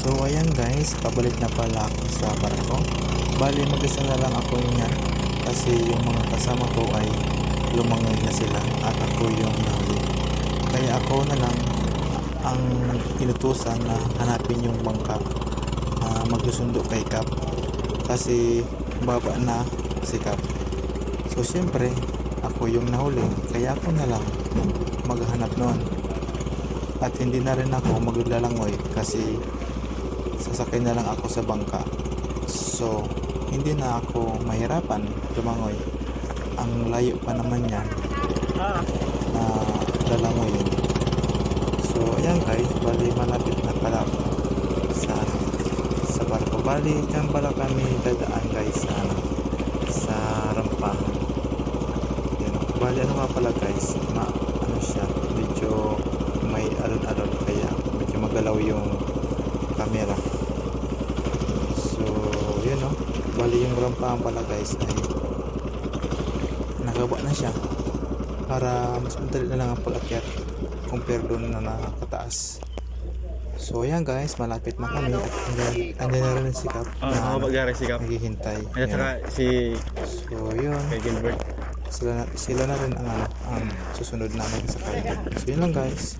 So ayan guys, pabalik na pala ako sa barko. Bali mag-isa na lang ako niyan kasi yung mga kasama ko ay lumangoy na sila at ako yung nahuli. Kaya ako na lang ang inutusan na hanapin yung bangka na magsusundo kay Cap kasi baba na si Cap. So siyempre, ako yung nahuli kaya ako na lang maghanap noon. At hindi na rin ako maglalangoy kasi sasakay na lang ako sa bangka. So, hindi na ako mahirapan lumangoy. Ang layo pa naman niya na lalangoyin. So, ayan guys, bali malapit na pala sa sa barko. Bali, dyan pala kami dadaan guys sa ano, sa rampahan. Yan. Bali, ano nga pala guys, ma, ano siya, medyo may alon-alon kaya medyo magalaw yung camera. So, yun o. Bali yung rampahan pala guys ay nagaba na siya para mas madali na lang ang pag-akyat compare doon na nakataas. So, ayan guys, malapit na kami at andyan, na rin si Cap Oh, na mga bagari si Cap. naghihintay. At saka si So, yun. kay Gilbert. Sila na, sila na rin ang, ano, ang susunod namin sa kanya. So, yun lang guys.